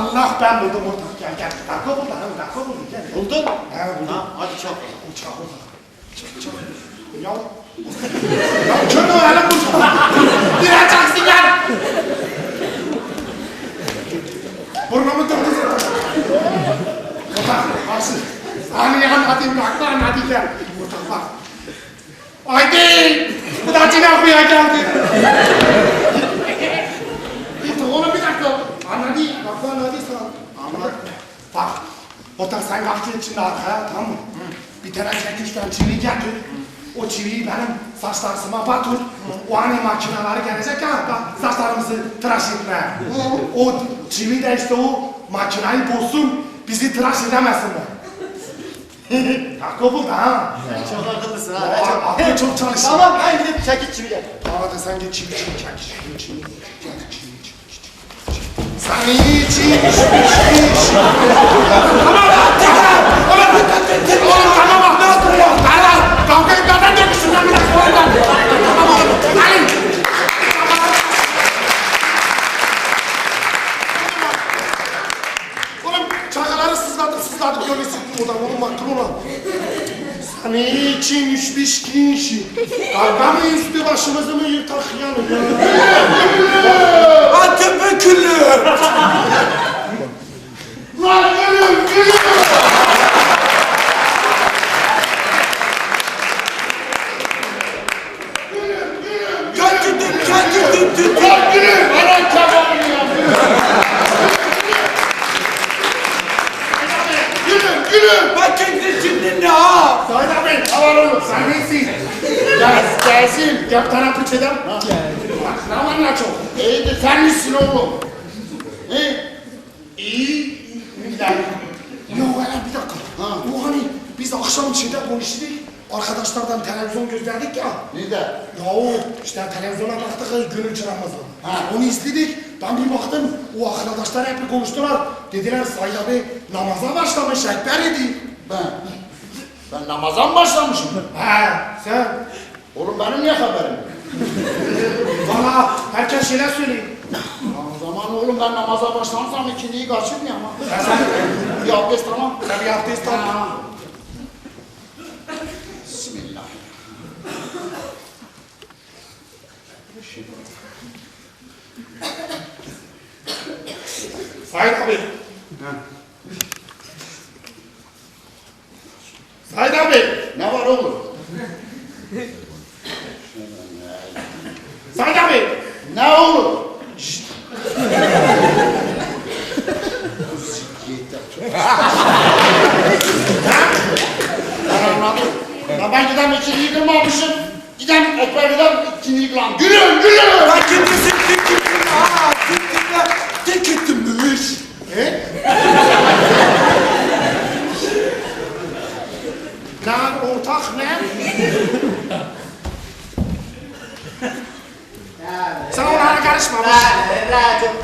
Allah ben buldum ortak gel gel. Dakika hanım dakika buldu gel. Buldun? He buldum. Ha, hadi çal. Uçak ortak. Çık çık. Ya. Ya kör öğrenim bu. Gireceksin gel. Burnumu döndü. Ortak varsın. Hani hadi yaklan hadi gel. Ortak bak. Haydi. Bu da cinahıya geldi. Ortak oğlum bir dakika. Anladı. Bak lan hadi sana. Anladı. Bak. Ortak sen kalktın içinde arkaya tamam mı? Bir tane çekişten çivi getir. O çiviyi benim saçlarıma batır. O hani makineleri gelecek ya bak saçlarımızı tıraş etmeye. O çivi de işte o makineyi bozsun bizi tıraş edemesinler. Haklı buldu ha. Sen çok akıllısın ha. Ben çok... Aklı çok çalışıyor. Tamam ben gidip çekiç çiviyle. Hadi sen git çivi çivi çek. Çivi çivi. Gel çivi çivi çivi. Sen iyi çivi çivi çivi tamam. Oğlum tamam bak ne oldu ya? Tamam. Kavga etmeden dönüşün lan bir dakika oradan. Tamam oğlum. Gelin. Oğlum çakaları sızladık görürsün buradan oğlum bak dur ulan. Sen için üçmüş kişi. Kavga mı üstü başımızı mı yırtak yani ya? Antep'e küllü. Lan gülüm gülüm. Götürdüm, götürdüm. Lan gülüm. Olur, sen neysin? Gel, gelsin, gel tarafı çedem. Bak, ne var ne çok? İyidir, sen misin oğlum? İyi. İyi. Güzel. Yok hele bir dakika. Ha. Bu hani biz akşam içinde konuştuk. Arkadaşlardan televizyon gözledik ya. Nerede? Ya o işte televizyona baktık gönül çıramazdı. Ha. Onu izledik. Ben bir baktım o arkadaşlar hep bir konuştular. Dediler Sayın abi namaza başlamış ekber idi. Ben. Ben namaza mı başlamışım? He sen. Oğlum benim niye haberim? Valla herkes şeyler söyleyeyim. O zaman oğlum ben namaza başlamışsam ikindiyi kaçırmıyor ama. Ya sen, Bir abdest tamam. sen bir abdest. Ha. Bismillah. Sait abi. Sait abi. Ne var oğlum? Sait abi. Ne oğlum? ben anladım. Ya ben gidem ikinciyi kırmamışım. Gidem ekber gidem ikinciyi kıram. Gülüm gülüm. Bakın bizim tükürdüm ha. Tükürdüm. Tükürdümmüş. E? Lan ortak ne? Sen onlara karışma. boş. Evladım.